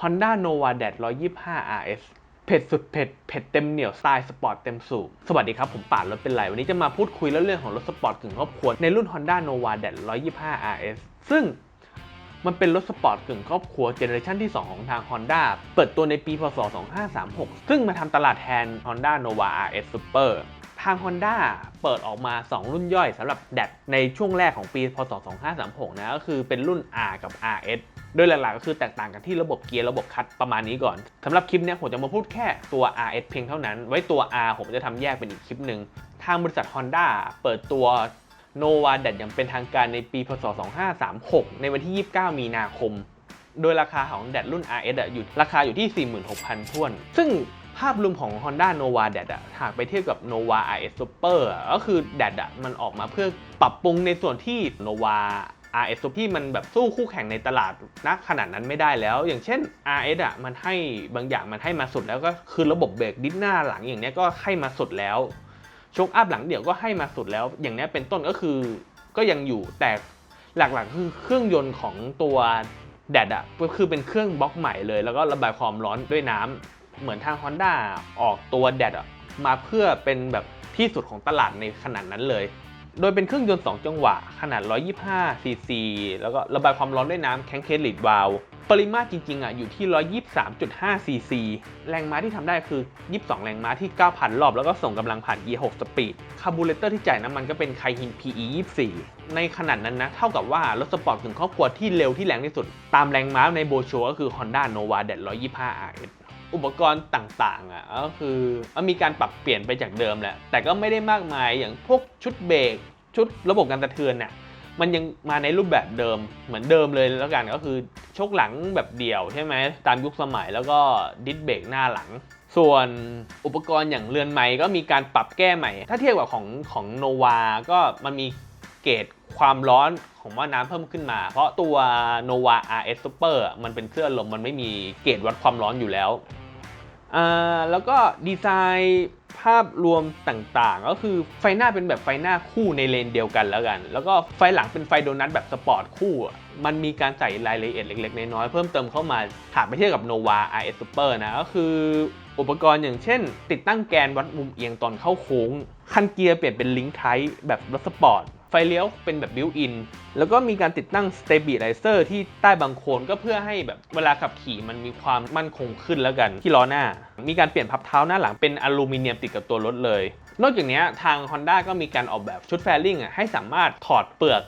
Honda Nova d a d 125 RS เผ็ดสุดเผ็ด เผ็ดเต็มเหนียวสไตล์สปอร์ตเต็มสูบ สวัสดีครับ ผมป่านรถเป็นไร วันนี้จะมาพูดคุยเรื่องของรถสปอร์ตกึ่งครอบครัวในรุ่น Honda Nova d a d 125 RS ซึ่งมันเป็นรถสปอร์ตกึ่งครอบครัวเจเนอเรชันที่ 2 ของทาง Honda เปิดตัวในปีพศ 2536 ซึ่งมาทำตลาดแทน Honda Nova RS Super าง Honda เปิดออกมา 2 รุ่นย่อยสำหรับแดดในช่วงแรกของปีพศ 2536 นะก็คือเป็นรุ่น R กับ RS โดยหลักๆก็คือแตกต่างกันที่ระบบเกียร์ระบบคัตประมาณนี้ก่อนสำหรับคลิปเนี้ยผมจะมาพูดแค่ตัว RS เพียงเท่านั้น ไว้ตัว R ผมจะทำแยกเป็นอีกคลิปหนึ่งทางบริษัท Honda เปิดตัว Nova d a d อย่างเป็นทางการในปีพศ 2536 ในวันที่ 29 มีนาคม โดยราคาของแดดรุ่น RS อะอยู่ราคาอยู่ที่ 46,000ท้วน ซึ่ง ภาพรวมของ Honda Nova d a d อะหากไปเทียบกับ Nova RS Super ก็คือ d a d อะมันออกมาเพื่อปรับปรุงในส่วนที่ Nova RS ที่มันแบบสู้คู่แข่งในตลาดนักขนาดนั้นไม่ได้แล้ว อย่างเช่น RS อะมันให้บางอย่างมันให้มาสุดแล้วก็คือระบบเบรกดิสหน้าหลังอย่างเนี้ยก็ให้มาสุดแล้วโชคอัพหลังเดี่ยวก็ให้มาสุดแล้ว อย่างนี้เป็นต้นก็คือก็ยังอยู่แต่หลักๆคือเครื่องยนต์ของตัวแดดอะก็คือเป็นเครื่องบล็อกใหม่เลย แล้วก็ระบายความร้อนด้วยน้ำ เหมือนทาง Honda ออกตัวแดดมาเพื่อเป็นแบบที่สุดของตลาดในขนาดนั้นเลย โดยเป็นเครื่องยนต์ 2 จังหวะ ขนาด 125 ซีซี แล้วก็ระบายความร้อนด้วยน้ำแข็งเคสลิดวาลปริมาตรจริงๆอะอยู่ที่ 123.5 ซีซี แรงม้าที่ทำได้คือ 22 แรงม้าที่ 9,000 รอบ แล้วก็ส่งกำลังผ่าน Gear 6 Speed คาร์บูเรเตอร์ที่จ่ายน้ำมันก็เป็นไคฮิน PE 24 ในขนาดนั้นนะ เท่ากับว่ารถสปอร์ตถึงครอบครัวที่เร็วที่แรงที่สุด ตามแรงม้าในโบชัวก็คือ Honda Nova d a d 125 RS อุปกรณ์ต่างๆอะก็คือมันมีการปรับเปลี่ยนไปจากเดิมแหละแต่ก็ไม่ได้มากมายอย่างพวกชุดเบรกชุดระบบการสะเทือนเนี่ยมันยังมาในรูปแบบเดิมเหมือนเดิมเลยแล้วกันก็คือชกหลังแบบเดี่ยวใช่ไหมตามยุคสมัยแล้วก็ดิสเบรกหน้าหลัง ส่วนอุปกรณ์อย่างเรือนไม้ก็มีการปรับแก้ใหม่ ถ้าเทียบกับของของโนวาก็มันมี เกรดความร้อนของหม้อน้ำเพิ่มขึ้นมา เพราะตัว Nova RS Super มันเป็นเครื่องลมมันไม่มีเกรดวัดความร้อนอยู่แล้วแล้วก็ดีไซน์ภาพรวมต่างๆ ก็คือไฟหน้าเป็นแบบไฟหน้าคู่ในเลนเดียวกันแล้วกัน แล้วก็ไฟหลังเป็นไฟโดนัทแบบสปอร์ตคู่ มันมีการใส่รายละเอียดเล็กๆ น้อยๆ เพิ่มเติมเข้ามาหากไปเทียบกับ Nova RS Super นะ ก็คืออุปกรณ์อย่างเช่น ติดตั้งแกนวัดมุมเอียงตอนเข้าโค้ง คันเกียร์เปลี่ยนเป็นลิงค์ไทแบบรถสปอร์ต ไฟเลี้ยวเป็นแบบบิวอิน แล้วก็มีการติดตั้ง stabilizer ที่ใต้บังโคนก็เพื่อให้แบบเวลาขับขี่มันมีความมั่นคงขึ้นแล้วกันที่ล้อหน้า มีการเปลี่ยนพับเท้าหน้าหลังเป็นอลูมิเนียมติดกับตัวรถเลย นอกจากนี้ทาง Honda ก็มีการออกแบบชุดแฟลิงอะให้สามารถถอดเปลือก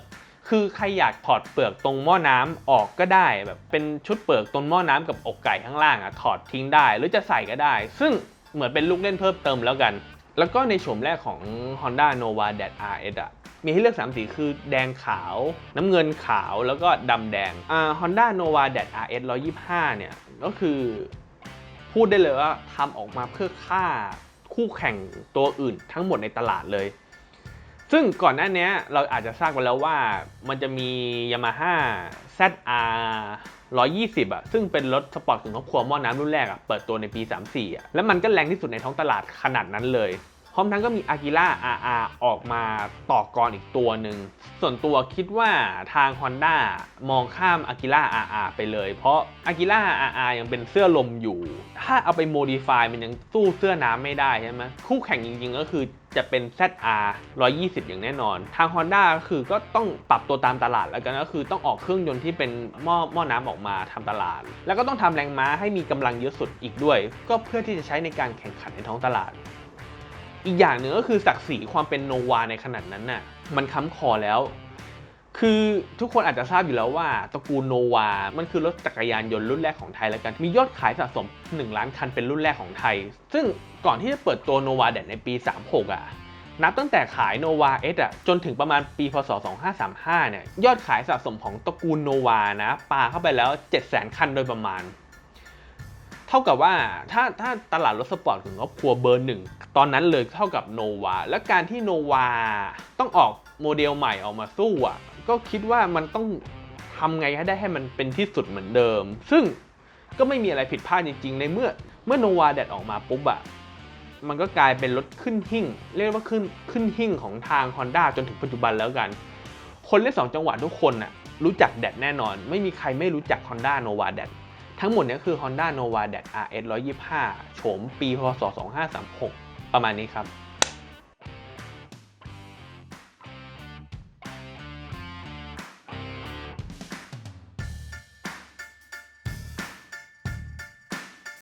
คือใครอยากถอดเปลือกตรงหม้อน้ำออกก็ได้แบบเป็นชุดเปลือกตรงหม้อน้ำกับอกไก่ข้างล่างอะถอดทิ้งได้หรือจะใส่ก็ได้ ซึ่งเหมือนเป็นลูกเล่นเพิ่มเติมแล้วกัน แล้วก็ในโฉมแรกของ Honda Nova d a d RS อะ มีให้เลือก 3 สีคือแดงขาว น้ำเงินขาวแล้วก็ดำแดงอ่า Honda Nova d a d RS 125 เนี่ย ก็คือพูดได้เลยว่าทำออกมาเพื่อฆ่าคู่แข่งตัวอื่นทั้งหมดในตลาดเลย ซึ่งก่อนหน้านี้เราอาจจะทราบกันแล้วว่ามันจะมี Yamaha ZR 120อะซึ่งเป็นรถสปอร์ตกึ่งครอบครัวหม้อน้ำรุ่นแรกอะเปิดตัวในปี 34อะแล้วมันก็แรงที่สุดในท้องตลาดขนาดนั้นเลย ร้อมทั้งก็มี Agila RR ออกมาต่อกรอีกตัวหนึ่ง ส่วนตัวคิดว่าทาง Honda มองข้าม Agila RR ไปเลย เพราะ Agila RR ยังเป็นเสื้อลมอยู่ ถ้าเอาไป modify มันยังสู้เสื้อน้ำไม่ได้ใช่ไหมคู่แข่งจริงๆก็คือจะเป็น ZR 120 อย่างแน่นอน ทาง Honda ก็คือก็ต้องปรับตัวตามตลาดแล้วกันก็คือต้องออกเครื่องยนต์ที่เป็นหม้อหม้อน้ำออกมาทำตลาด แล้วก็ต้องทำแรงม้าให้มีกำลังเยอะสุดอีกด้วย ก็เพื่อที่จะใช้ในการแข่งขันในท้องตลาด อีกอย่างหนึ่งก็คือศักดิ์ศรีความเป็นโนวาในขนาดนั้นน่ะมันค้ำคอแล้ว คือทุกคนอาจจะทราบอยู่แล้วว่าตระกูลโนวา มันคือรถจักรยานยนต์รุ่นแรกของไทยแล้วกัน มียอดขายสะสม 1 ล้านคันเป็นรุ่นแรกของไทย ซึ่งก่อนที่จะเปิดตัวโนวาแดดในปี 36อะนับตั้งแต่ขายโนวาเอสอะจนถึงประมาณปีพศ 2535 เนี่ยยอดขายสะสมของตระกูลโนวานะปาเข้าไปแล้ว 700,000 คันโดยประมาณ เท่ากับว่าถ้าถ้าตลาดรถสปอร์ตของครอบครัวเบอร์หนึ่งตอนนั้นเลยเท่ากับโนวาและการที่โนวาต้องออกโมเดลใหม่ออกมาสู้อะก็คิดว่ามันต้องทำไงให้ได้ให้มันเป็นที่สุดเหมือนเดิม ซึ่งก็ไม่มีอะไรผิดพลาดจริงๆ ในเมื่อเมื่อโนวาแดดออกมาปุ๊บอะมันก็กลายเป็นรถขึ้นหิ่ง เรียกว่าขึ้นขึ้นหิ่งของทาง Honda จนถึงปัจจุบันแล้วกัน คนเล่นสองจังหวะทุกคนน่ะรู้จักแดดแน่นอน ไม่มีใครไม่รู้จัก Honda Nova แดด ทั้งหมดนี้คือ Honda Nova d a c RS 125 โฉมปีพศ 2536 ประมาณนี้ครับ